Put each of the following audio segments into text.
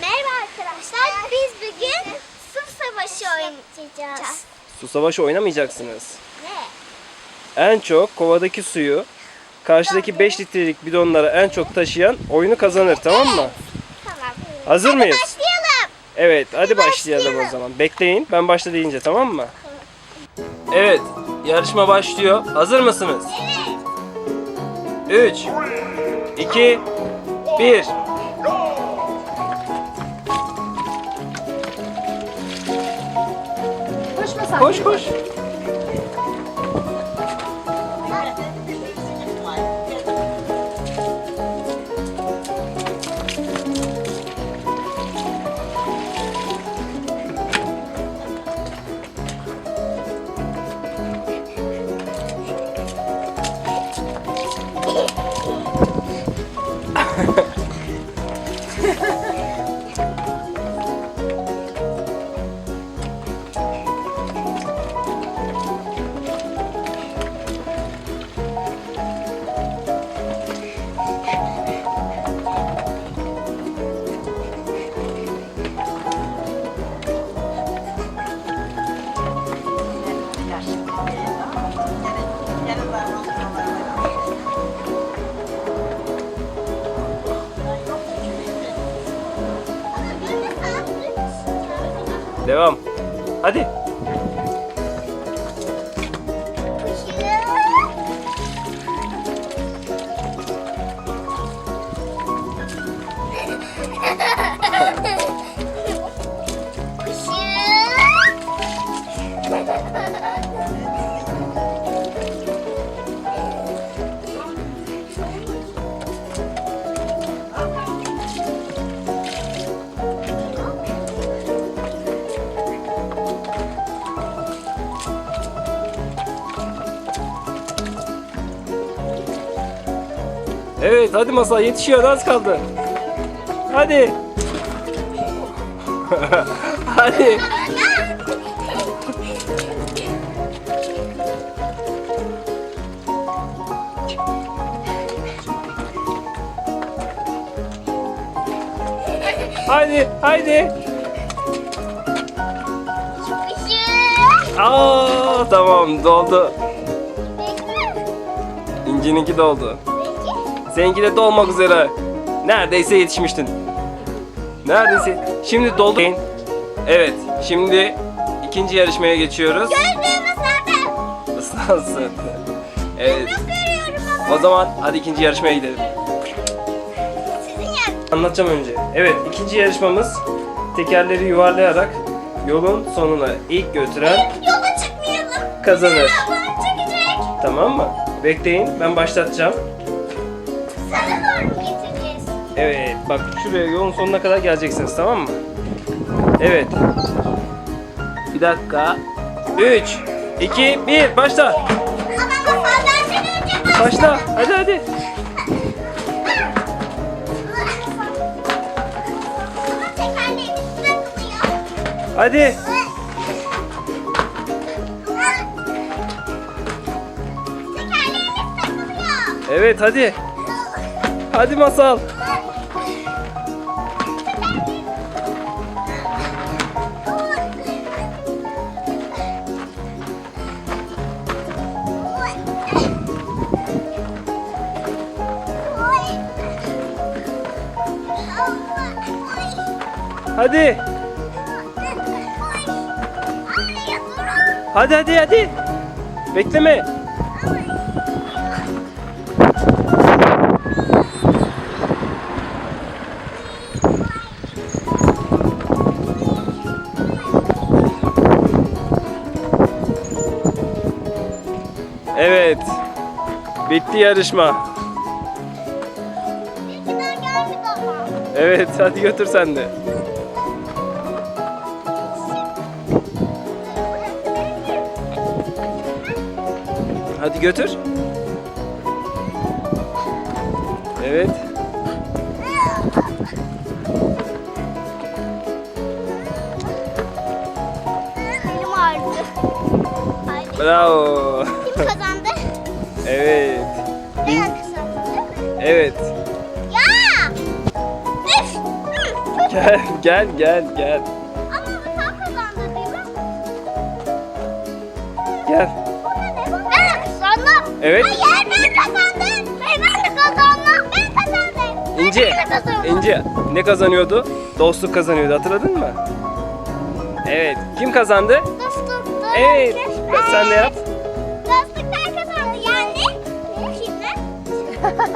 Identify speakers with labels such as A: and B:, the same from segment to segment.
A: Merhaba arkadaşlar. Biz bugün su savaşı oynayacağız.
B: Su savaşı oynamayacaksınız.
A: Ne?
B: En çok kovadaki suyu karşıdaki 5 litrelik bidonlara en çok taşıyan oyunu kazanır tamam mı?
A: Tamam.
B: Hazır
A: Hadi
B: mıyız?
A: başlayalım.
B: Evet hadi başlayalım o zaman. Bekleyin ben başla deyince tamam mı? Evet yarışma başlıyor. Hazır mısınız?
A: Evet.
B: 3 2 1 Koş koş. Devam. Hadi. Evet hadi masa yetişiyor az kaldı. Hadi. hadi. Haydi, haydi. Aa, tamam doldu. İncininki doldu. Seninki de dolmak üzere. Neredeyse yetişmiştin. Neredeyse. Şimdi doldu. Evet, şimdi ikinci yarışmaya geçiyoruz.
A: Gördüğümüz nerede?
B: Islansın. Evet. O zaman hadi ikinci yarışmaya gidelim. Anlatacağım önce. Evet, ikinci yarışmamız tekerleri yuvarlayarak yolun sonuna ilk götüren
A: Yola çıkmayalım.
B: kazanır. Tamam mı? Bekleyin, ben başlatacağım. Evet, bak şuraya yolun sonuna kadar geleceksiniz, tamam mı? Evet. Bir dakika. 3, 2, 1, başla.
A: Başla.
B: Hadi hadi. Hadi. Evet, hadi. Hadi masal. Hadi. Hadi hadi hadi. Bekleme. Evet. Bitti yarışma. Evet hadi götür sen de. Hadi götür. Evet.
A: Elim ağrıdı.
B: Bravo.
A: Kim kazandı?
B: Evet.
A: Ben kazandım?
B: Evet. Gel gel gel gel.
A: Ama bu sen kazandın değil mi?
B: Gel.
A: Ben kazandım.
B: Evet.
A: Hayır ben kazandım. Hayır ben de kazandım. Ben kazandım.
B: İnci.
A: Ben de kazandım.
B: İnci ne kazanıyordu? Dostluk kazanıyordu hatırladın mı? Evet. Kim kazandı?
A: Dostluk.
B: Evet. Sen de yap.
A: Dostluklar kazandı yani. Kimler?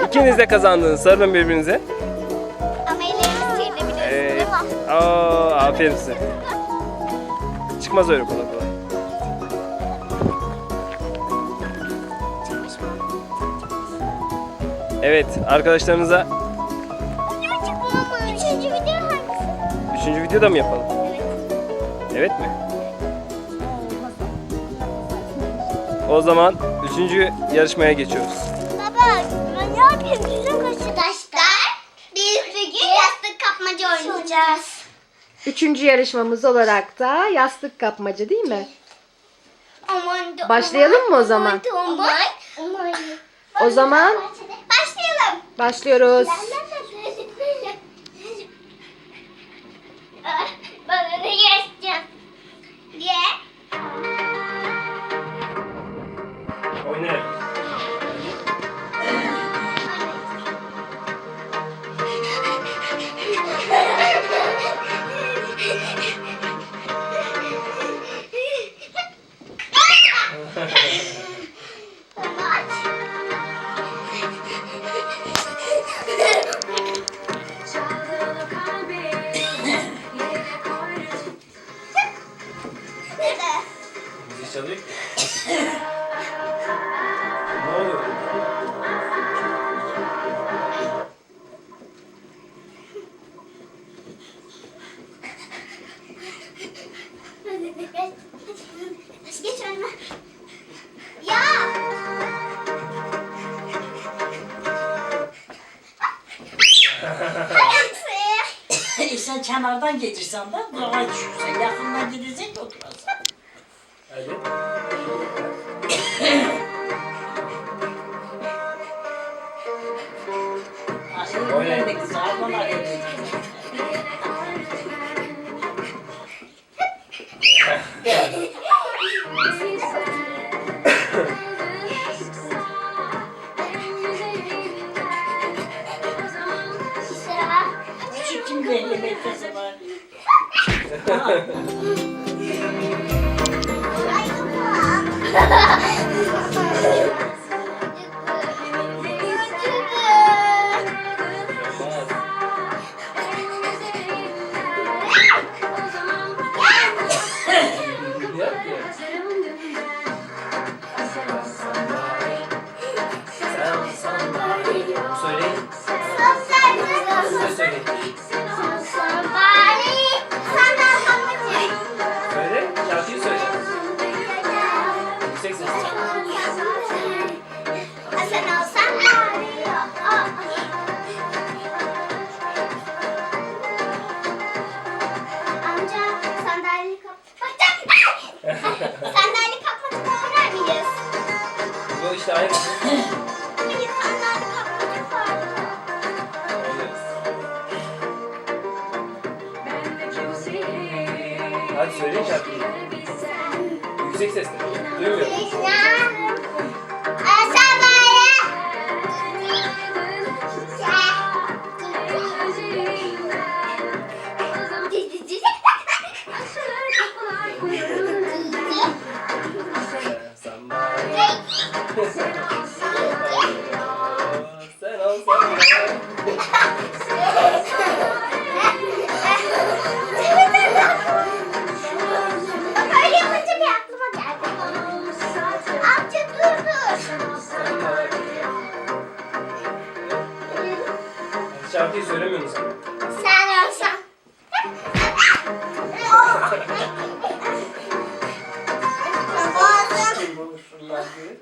B: İkiniz de kazandınız. Sarılın birbirinize. Aa, aferin size. Çıkmaz öyle kolay kolay. Evet arkadaşlarınıza
A: Üçüncü video hangisi?
B: üçüncü videoda mı yapalım? Evet mi? O zaman üçüncü yarışmaya geçiyoruz.
A: Baba ben ne yapayım? Yüzüm kaçtı. Arkadaşlar biz bugün yastık kapmaca oynayacağız.
C: Üçüncü yarışmamız olarak da yastık kapmaca değil mi?
A: Aman da-
C: Başlayalım mı o zaman?
A: Aman da- aman. Aman.
C: O zaman
A: Başlayalım.
C: başlıyoruz.
A: Bana ne? Diye.
B: Oynayalım.
D: Kenardan gelirsen de daha düşürsen. Yakından gidecek oturasın.
B: Hadi.
D: Aşırı
B: Oynayın.
D: de güzel bana gelecek.
A: Vardı.
B: Hadi söyleyin şarkıyı. Yüksek sesle. Duymuyorum. Sen Şarkıyı söylemiyorsun sen.
A: Sen olsan. Boğazım.
B: Kim bulur şunlar diye.